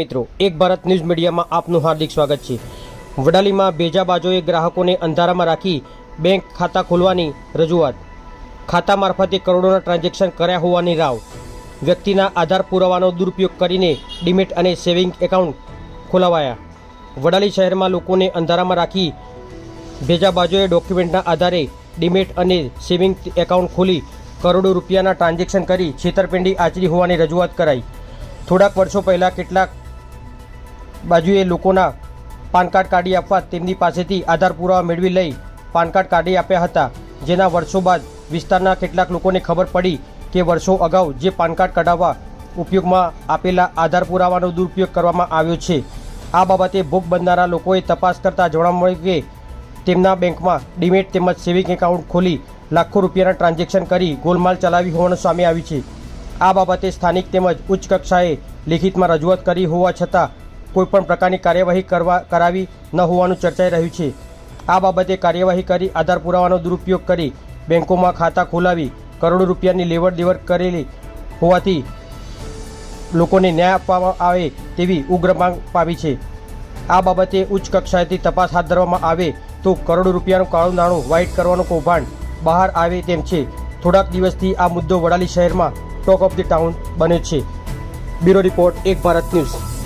મિત્રો, એક ભારત ન્યૂઝ મીડિયામાં આપનું હાર્દિક સ્વાગત છે. વડાલીમાં ભેજા બાજુએ ગ્રાહકોને અંધારામાં રાખી બેંક ખાતા ખોલવાની રજૂઆત. ખાતા મારફતે કરોડોના ટ્રાન્ઝેક્શન કર્યા હોવાની રાવ. વ્યક્તિના આધાર પુરાવાનો દુરુપયોગ કરીને ડિમેટ અને સેવિંગ એકાઉન્ટ ખોલાવાયા. વડાલી શહેરમાં લોકોને અંધારામાં રાખી ભેજા બાજુએ ડોક્યુમેન્ટના આધારે ડિમેટ અને સેવિંગ એકાઉન્ટ ખોલી કરોડો રૂપિયાના ટ્રાન્ઝેક્શન કરી છેતરપિંડી આચરી હોવાની રજૂઆત કરાઈ. થોડાક વર્ષો પહેલાં કેટલાક બાજુએ લોકોના પાન કાર્ડ કાઢી આપવા તેમની પાસેથી આધાર પુરાવા મેળવી લઈ પાન કાર્ડ કાઢી આપ્યા હતા. જેના વર્ષો બાદ વિસ્તારના કેટલાક લોકોને ખબર પડી કે વર્ષો અગાઉ જે પાન કાર્ડ કઢાવવા ઉપયોગમાં આપેલા આધાર પુરાવાનો દુરુપયોગ કરવામાં આવ્યો છે. આ બાબતે ભોગ બનનારા લોકોએ તપાસ કરતાં જાણવા મળ્યું કે તેમના બેંકમાં ડિમેટ તેમજ સેવિંગ એકાઉન્ટ ખોલી લાખો રૂપિયાના ટ્રાન્ઝેક્શન કરી ગોલમાલ ચલાવી હોવાનું સામે આવ્યું છે. આ બાબતે સ્થાનિક તેમજ ઉચ્ચ કક્ષાએ લેખિતમાં રજૂઆત કરી હોવા છતાં કોઈપણ પ્રકારની કાર્યવાહી કરવા, કરાવી ન હોવાનું ચર્ચાઈ રહ્યું છે. આ બાબતે કાર્યવાહી કરી આધાર પુરાવાનો દુરુપયોગ કરી બેંકોમાં ખાતા ખોલાવી કરોડો રૂપિયાની લેવડ દેવડ કરેલી હોવાથી લોકોને ન્યાય આપવામાં આવે તેવી ઉગ્ર માંગ પાવી છે. આ બાબતે ઉચ્ચ કક્ષાએથી તપાસ હાથ ધરવામાં આવે તો કરોડો રૂપિયાનું કાળું નાણું વ્હાઇટ કરવાનું કૌભાંડ બહાર આવે તેમ છે. થોડાક દિવસથી આ મુદ્દો વડાલી શહેરમાં ટોક ઓફ ધી ટાઉન બન્યો છે. બ્યુરો રિપોર્ટ એક ભારત ન્યૂઝ.